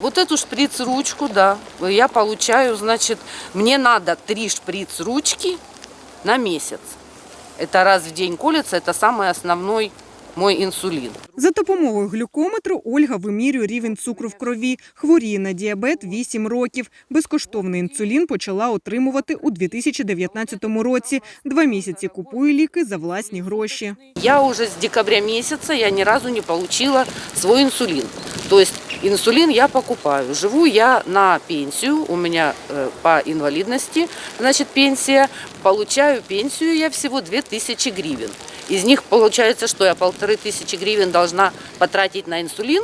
Вот эту шприц-ручку, да, я получаю, значит, мне надо три шприц-ручки на месяц. Это раз в день колется, это самый основной мой инсулин. За допомогою глюкометру Ольга вимірює рівень цукру в крові. Хворіє на діабет 8 років. Безкоштовний інсулін почала отримувати у 2019 році. Два місяці купує ліки за власні гроші. Я уже с декабря месяца я ни разу не получила свой инсулин. То есть инсулин я покупаю. Живу я на пенсию, у меня э, по инвалидности, значит, пенсия. Получаю пенсию я всего 2000 гривен. Из них получается, что я полторы тысячи гривен должна потратить на инсулин.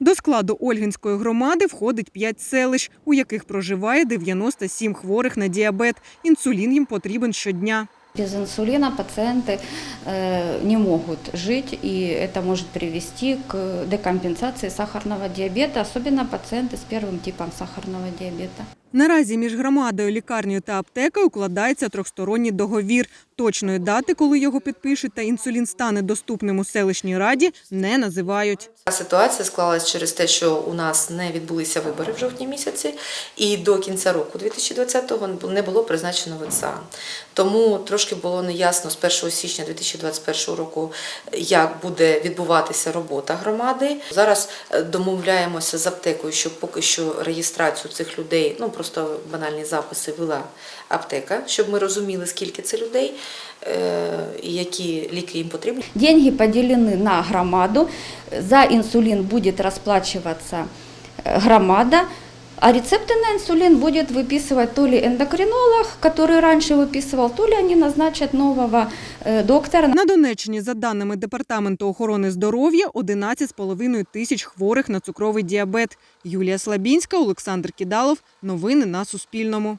До складу Ольгинської громади входить 5 селищ, у яких проживає 97 хворих на діабет. Інсулін їм потрібен щодня. Без инсулина пациенты э, не могут жить, и это может привести к декомпенсации сахарного диабета, особенно пациенты с первым типом сахарного диабета. Наразі між громадою, лікарнею та аптекою укладається трьохсторонній договір. Точної дати, коли його підпишуть та інсулін стане доступним у селищній раді, не називають. Ситуація склалась через те, що у нас не відбулися вибори в жовтні місяці, і до кінця року 2020-го не було призначено ВЦА. Тому трошки було неясно з 1 січня 2021 року, як буде відбуватися робота громади. Зараз домовляємося з аптекою, щоб поки що реєстрацію цих людей, ну просто банальні записи вела аптека, щоб ми розуміли, скільки це людей е, і які ліки їм потрібні. Деньги поділені на громаду, за інсулін буде расплачиваться э, громада, а рецепты на инсулин будет выписывать то ли эндокринолог, который раньше выписывал, то ли они назначат нового э, доктора. На Донеччині, за даними Департаменту охорони здоров'я, 11,5 тисяч хворих на цукровий діабет. Юлія Слабінська, Олександр Кідалов. Новини на Суспільному.